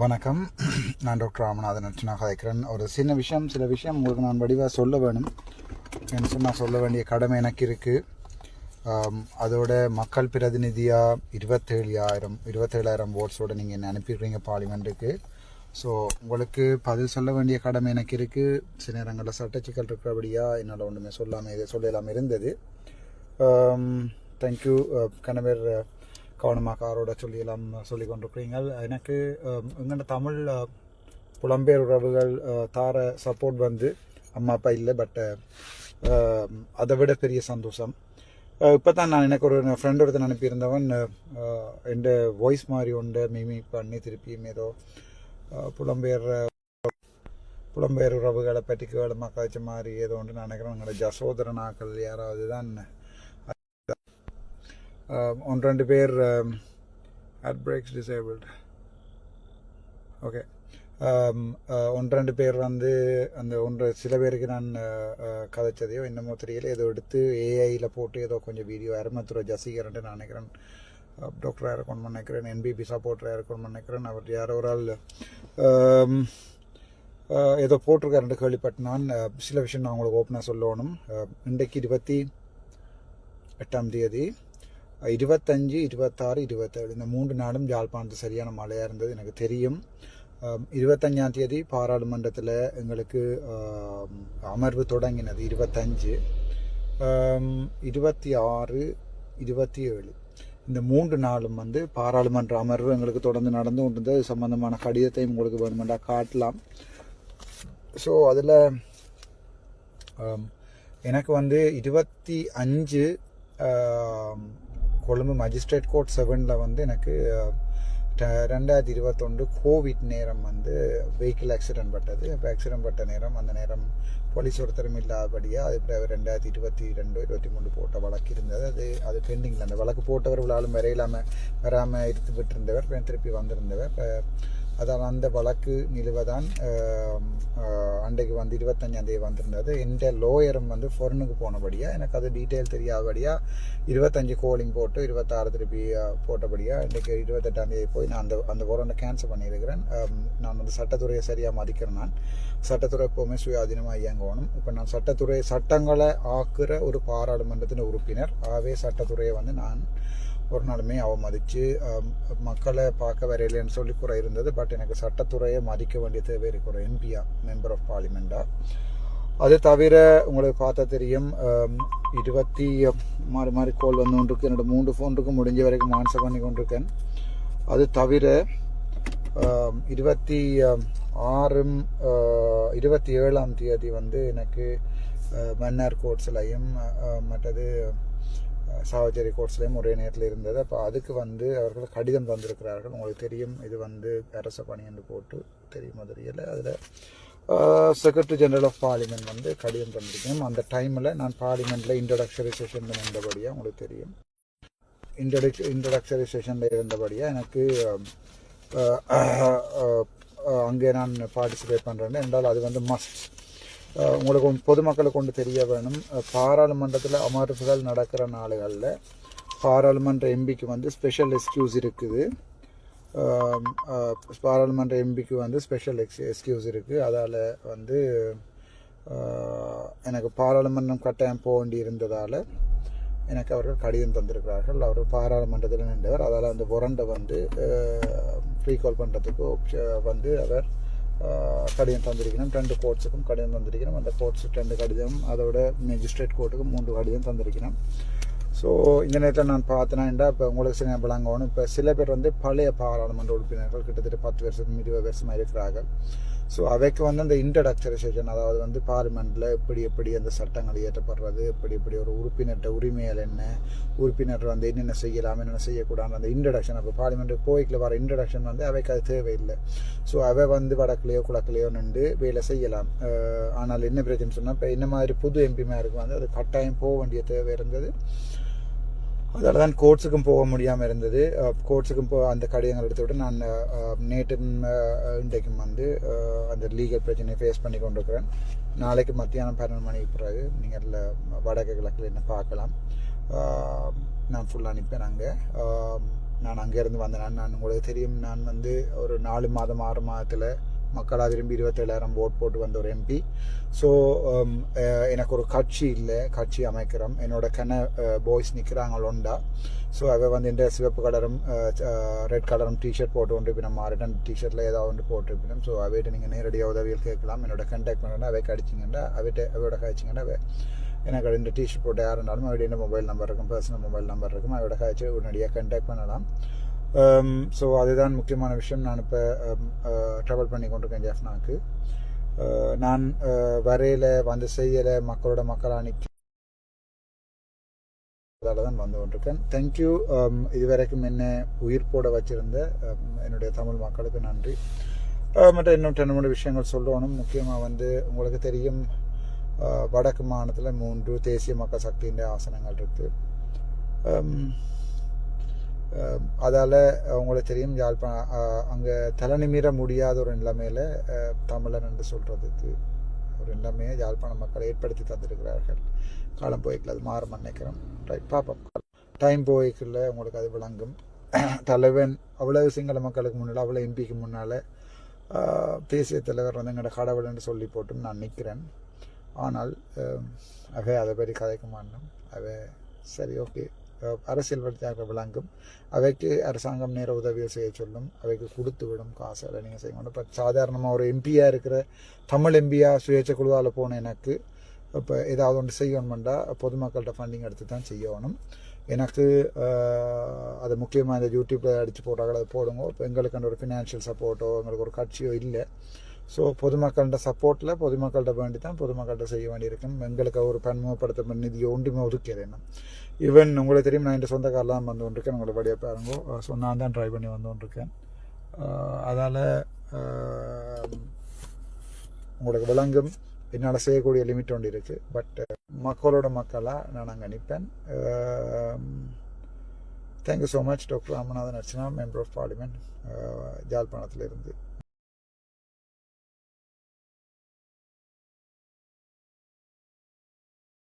வணக்கம். நான் டாக்டர் ராமநாதன் அர்ச்சனா கதைக்கிறேன் ஒரு சின்ன விஷயம் சில விஷயம் உங்களுக்கு நான் வடிவாக சொல்ல வேணும். என்ன சொன்னால் சொல்ல வேண்டிய கடமை எனக்கு இருக்குது அதோட மக்கள் பிரதிநிதியாக இருபத்தேழாயிரம் இருபத்தேழாயிரம் ஓட்ஸோடு நீங்கள் என்ன அனுப்பிடுறீங்க பார்லிமெண்ட்டுக்கு ஸோ உங்களுக்கு பதில் சொல்ல வேண்டிய கடமை எனக்கு இருக்குது சில நேரங்களில் சட்ட சிக்கல் இருக்கிறபடியாக என்னால் ஒன்றுமே சொல்லாமல் இதை சொல்லலாமல் இருந்தது. தேங்க்யூ கணவர் கவனமாக காரோட சொல்லி சொல்லி கொண்டிருக்கிறீங்க எனக்கு எங்கள்ட தமிழ் புலம்பெயர் உறவுகள் தார சப்போர்ட் வந்து அம்மா அப்பா இல்லை பட் அதை விட பெரிய சந்தோஷம். இப்போ தான் நான் எனக்கு ஒரு ஃப்ரெண்ட் ஒருத்தன் அனுப்பியிருந்தவன் என் வாய்ஸ் மாதிரி உண்டு மிமி பண்ணி திருப்பியும் ஏதோ புலம்பெயர் புலம்பெயர் உறவுகளை பற்றி கேளமாக காய்ச்ச மாதிரி ஏதோ ஒன்று நான் நினைக்கிறேன். எங்களோட ஜசோதரனாக்கள் யாராவது தான் Um, ஒன்று ரெண்டு பேர் அட் பிரேக்ஸ் டிசேபிள்டு ஓகே ஒன்று ரெண்டு பேர் வந்து அந்த ஒன்று சில பேருக்கு நான் uh, uh, கதைச்சதையோ என்னமோ தெரியல. ஏதோ எடுத்து ஏஐயில் போட்டு ஏதோ கொஞ்சம் வீடியோ அருமத்துறை ஜசிகரன்ட்டு நான் நினைக்கிறேன். Uh, டாக்டராக இருக்கணும்னு நினைக்கிறேன். என்பிபி சப்போர்ட்டராக இருக்கணும்னு நினைக்கிறேன். அவர் யாரோ ஒரு ஆள் um, ஏதோ போட்டிருக்காருன்னு கேள்விப்பட்டு நான் சில விஷயம் நான் உங்களுக்கு ஓப்பனாக சொல்லணும். இன்றைக்கு இருபத்தி எட்டாம் தேதி இருபத்தஞ்சு இருபத்தாறு இருபத்தேழு. இந்த மூன்று நாளும் யாழ்ப்பாணத்து சரியான மழையாக இருந்தது எனக்கு தெரியும். இருபத்தஞ்சாம் தேதி பாராளுமன்றத்தில் எங்களுக்கு அமர்வு தொடங்கினது இருபத்தஞ்சு. இருபத்தி ஆறு இருபத்தி ஏழு இந்த மூன்று நாளும் வந்து பாராளுமன்ற அமர்வு எங்களுக்கு தொடர்ந்து நடந்து கொண்டிருந்தது. அது சம்பந்தமான கடிதத்தையும் உங்களுக்கு வேணுமெண்டா காட்டலாம். ஸோ அதில் எனக்கு வந்து இருபத்தி அஞ்சு கொழும்பு மஜிஸ்ட்ரேட் கோர்ட் செவனில் வந்து எனக்கு ரெண்டாயிரத்தி இருபத்தொன்று கோவிட் நேரம் வந்து வெஹிக்கிள் ஆக்சிடென்ட் பட்டது. அப்போ ஆக்சிடென்ட் பட்ட நேரம் அந்த நேரம் போலீஸ் ஒருத்தரும் இல்லாதபடியாக அது பிறகு ரெண்டாயிரத்தி இருபத்தி ரெண்டு இருபத்தி மூணு போட்ட வழக்கு இருந்தது. அது அது பெண்டிங்கில் அந்த வழக்கு போட்டவர் விழாலும் வரையிலாமல் வராமல் இருந்து விட்டிருந்தவர் திருப்பி வந்திருந்தவர். அதான் அந்த வழக்கு நிலுவை தான் அன்றைக்கு வந்து இருபத்தஞ்சாந்தேதி வந்திருந்தது. எந்த லோயரும் வந்து ஃபொரனுக்கு போனபடியாக எனக்கு அது டீட்டெயில் தெரியாதபடியாக இருபத்தஞ்சு கோலிங் போட்டு இருபத்தாறு திருப்பி போட்டபடியாக இன்றைக்கு இருபத்தெட்டாந்தேதி போய் நான் அந்த அந்த ஃபொரனை கேன்சல் பண்ணியிருக்கிறேன். நான் வந்து சட்டத்துறையை சரியாக மதிக்கிறேன் நான். சட்டத்துறை எப்போவுமே சுயாதீனமாக இயங்கணும். இப்போ நான் சட்டத்துறை சட்டங்களை ஆக்குற ஒரு பாராளுமன்றத்தின் உறுப்பினர் ஆகவே சட்டத்துறையை வந்து நான் ஒரு நாளுமே அவமதித்து மக்களை பார்க்க வரையிலேன்னு சொல்லி குறை இருந்தது. பட் எனக்கு சட்டத்துறையை மதிக்க வேண்டிய தேவை இருக்கிற எம்பியா மெம்பர் ஆஃப் பார்லிமெண்ட்டாக அது தவிர உங்களுக்கு பார்த்தா தெரியும் இருபத்தி மாறி மாறி கோல் வந்து கொண்டிருக்கு. என்னோடய மூன்று இருக்கும் முடிஞ்ச வரைக்கும் ஆன்சர் பண்ணி கொண்டிருக்கேன். அது தவிர இருபத்தி ஆறும் இருபத்தி ஏழாம் தேதி வந்து எனக்கு மன்னார் கோட்ஸ்லையும் மற்றது சாவச்சேரி கோர்ட்ஸ்லேயும் ஒரே நேரத்தில் இருந்தது. அப்போ அதுக்கு வந்து அவர்கள் கடிதம் தந்திருக்கிறார்கள். உங்களுக்கு தெரியும் இது வந்து அரச பணி என்று போட்டு தெரியும் மதுரையில் அதில் செக்ரட்டரி ஜெனரல் ஆஃப் பார்லிமெண்ட் வந்து கடிதம் தந்திருக்கேன் அந்த டைமில் நான் பார்லிமெண்ட்டில் இன்ட்ரடக்ஷரி செஷன் இருந்தபடியாக உங்களுக்கு தெரியும். இன்ட்ரடக் இன்ட்ரடக்ஷரி செஷனில் இருந்தபடியாக எனக்கு அங்கே நான் பார்ட்டிசிபேட் பண்ணுறேன் என்றால் அது வந்து மஸ்ட் உங்களுக்கு பொதுமக்களுக்கு கொண்டு தெரிய வேணும். பாராளுமன்றத்தில் அமர்வுகள் நடக்கிற நாடுகளில் பாராளுமன்ற எம்பிக்கு வந்து ஸ்பெஷல் எக்ஸ்கியூஸ் இருக்குது. பாராளுமன்ற எம்பிக்கு வந்து ஸ்பெஷல் எக்ஸ் எக்ஸ்கியூஸ் இருக்குது அதால் வந்து எனக்கு பாராளுமன்றம் கட்டாயம் போக வேண்டி இருந்ததால் எனக்கு அவர்கள் கடிதம் தந்திருக்கிறார்கள். அவர் பாராளுமன்றத்தில் நின்றவர். அதால் அந்த புரண்டை வந்து ரீகால் பண்ணுறதுக்கு வந்து அவர் கடிதம் தந்திருக்கணும். ரெண்டு கோர்ட்ஸுக்கும் கடிதம் தந்திருக்கணும். அந்த கோர்ட்ஸ் ரெண்டு கடிதம் அதோட மேஜிஸ்ட்ரேட் கோர்ட்டுக்கு மூன்று கடிதம் தந்திருக்கணும். ஸோ இந்த நேரத்தில் நான் பார்த்தேன்னா இப்போ உங்களுக்கு சில விளங்கணும் இப்போ சில பேர் வந்து பழைய பாராளுமன்ற உறுப்பினர்கள் கிட்டத்தட்ட பத்து வருஷம் இருபது வருஷமாக இருக்கிறார்கள். ஸோ அவைக்கு வந்து அந்த இன்ட்ரடக்டரி செஷன் அதாவது வந்து பார்லிமெண்ட்டில் எப்படி எப்படி அந்த சட்டங்கள் இயற்றப்படுறது எப்படி எப்படி ஒரு உறுப்பினர்கிட்ட உரிமைகள் என்ன உறுப்பினர் வந்து என்னென்ன செய்யலாம் என்னென்ன செய்யக்கூடாது அந்த இன்ட்ரடக்ஷன் அப்போ பார்லிமெண்ட் கோயிக்கில் வர இன்ட்ரடக்ஷன் வந்து அவைக்கு அது தேவையில்லை. ஸோ அவை வந்து வடக்குலையோ குளக்குலையோ நின்று வேலை செய்யலாம். ஆனால் என்ன பிரச்சனை சொன்னால் இப்போ இந்த மாதிரி புது எம்பிமாருக்கு வந்து அது கட்டாயம் போக வேண்டிய தேவை இருந்தது. அதால் தான் கோர்ட்ஸுக்கும் போக முடியாமல் இருந்தது. கோர்ட்ஸுக்கும் போ அந்த கடிதங்கள் எடுத்து விட்டு நான் நேற்று இன்றைக்கும் வந்து அந்த லீகல் பிரச்சனையை ஃபேஸ் பண்ணி கொண்டிருக்கிறேன். நாளைக்கு மத்தியானம் பன்னெண்டு மணிக்கு பிறகு நீங்கள் வடக்கு கிழக்கில் என்ன பார்க்கலாம். நான் ஃபுல்லாக அனுப்பேன் அங்கே. நான் அங்கேருந்து வந்தேன். நான் உங்களுக்கு தெரியும். நான் வந்து ஒரு நாலு மாதம் ஆறு மாதத்தில் மக்களாக விரும்பி இருபத்தேழாயிரம் ஓட் போட்டு வந்த ஒரு எம்பி ஸோ um, எனக்கு ஒரு கட்சி இல்லை கட்சி அமைக்கிறோம். என்னோட கன பாய்ஸ் நிற்கிறாங்க ஒண்டா ஸோ அவ வந்து இந்த சிவப்பு கலரும் ரெட் கலரும் டிஷர்ட் போட்டு கொண்டு இப்போ நம்ம ரிட்டன் டிஷர்ட்டில் ஏதாவது ஒன்று போட்டுருப்பினோம் ஸோ அவைகிட்ட நீங்கள் நேரடியாக உதவிகள் கேட்கலாம். என்னோட கண்டாக்ட் பண்ணுறேன் அவை கடிச்சிங்கன்னா அவைகிட்ட அவையோட கழிச்சிங்கன்னா அவை எனக்கு இந்த டிஷர்ட் போட்டு யார் இருந்தாலும் அவருடைய மொபைல் நம்பர் இருக்கும் பர்சனல் மொபைல் நம்பர் இருக்கும். அவரோட கழிச்சு உடனடியாக கண்டாக்ட் பண்ணலாம். Um, ஸோ அதுதான் முக்கியமான விஷயம். நான் இப்போ ட்ராவல் um, uh, பண்ணி கொண்டிருக்கேன் ஜெஃப்னாக்கு. Uh, நான் uh, வரையில வந்து செய்யலை மக்களோட மக்கள் நிற்க அதால தான் வந்து கொண்டிருக்கேன் தேங்க்யூ um, இதுவரைக்கும் என்ன உயிர் போட வச்சிருந்த என்னுடைய தமிழ் மக்களுக்கு நன்றி. மற்ற இன்னும் ரெண்டு மூணு விஷயங்கள் சொல்லணும். முக்கியமாக வந்து உங்களுக்கு தெரியும் வடக்கு மாநிலத்தில் மூன்று தேசிய மக்கள் சக்தியின் ஆசனங்கள் இருக்குது அதால் அவங்களுக்கு தெரியும் யாழ்ப்பாணம் அங்கே தலைநிமிர முடியாத ஒரு நிலைமையில் தமிழன் என்று சொல்கிறதுக்கு ஒரு நிலைமையை யாழ்ப்பாண மக்கள் ஏற்படுத்தி தந்திருக்கிறார்கள். காலம் போய்க்கல அது மாறும் நினைக்கிறோம் ரைட் பார்ப்போம். டைம் போய்க்குள்ள உங்களுக்கு அது விளங்கும். தலைவன் அவ்வளவு சிங்கள மக்களுக்கு முன்னால் அவ்வளோ எம்பிக்கு முன்னால் தேசிய தலைவர் வந்து எங்களோட கடவுள் என்று சொல்லி போட்டும் நான் நிற்கிறேன் ஆனால் அவை அதை பற்றி கதைக்க மாட்டோம் அவை சரி ஓகே அரசியல் வழியாக விளங்கும். அவைக்கு அரசாங்கம் நேர உதவியை செய்ய சொல்லும். அவைக்கு கொடுத்து விடும் காசு அதை நீங்கள் செய்யணும் இப்போ சாதாரணமாக ஒரு எம்பியாக இருக்கிற தமிழ் எம்பியாக சுயேட்சை குழுவால் போன எனக்கு இப்போ ஏதாவது ஒன்று செய்யணுமெண்டா பொதுமக்கள்கிட்ட ஃபண்டிங் எடுத்து தான் செய்யணும். எனக்கு அது முக்கியமாக இந்த யூடியூப்பில் அடித்து போடுறாங்களோ அதை போடுங்க. இப்போ எங்களுக்கு ஒரு ஃபினான்ஷியல் சப்போர்ட்டோ எங்களுக்கு ஒரு கட்சியோ இல்லை. ஸோ பொதுமக்கள்கிட்ட சப்போர்ட்டில் பொதுமக்கள்கிட்ட வேண்டி தான் பொதுமக்கள்கிட்ட செய்ய வேண்டியிருக்கும். எங்களுக்கு ஒரு பன்முகப்படுத்த நிதியை ஒன்றுமே ஒதுக்கிறது என்ன ஈவன் உங்களுக்கு தெரியும் நான் இந்த சொந்த கார்லாம் வந்து கொண்டிருக்கேன். உங்களை படியாக பாருங்கோ. ஸோ நான் தான் ட்ரை பண்ணி வந்து கொண்டிருக்கேன். அதால் உங்களுக்கு விளங்கும். என்னால் செய்யக்கூடிய லிமிட் ஒன்று இருக்குது பட் மக்களோட மக்களாக நான் அங்கே நிற்பேன் thank you so much doctor Ramanathan Archana member of parliament ஜாழ்ப்பாணத்தில் இருந்து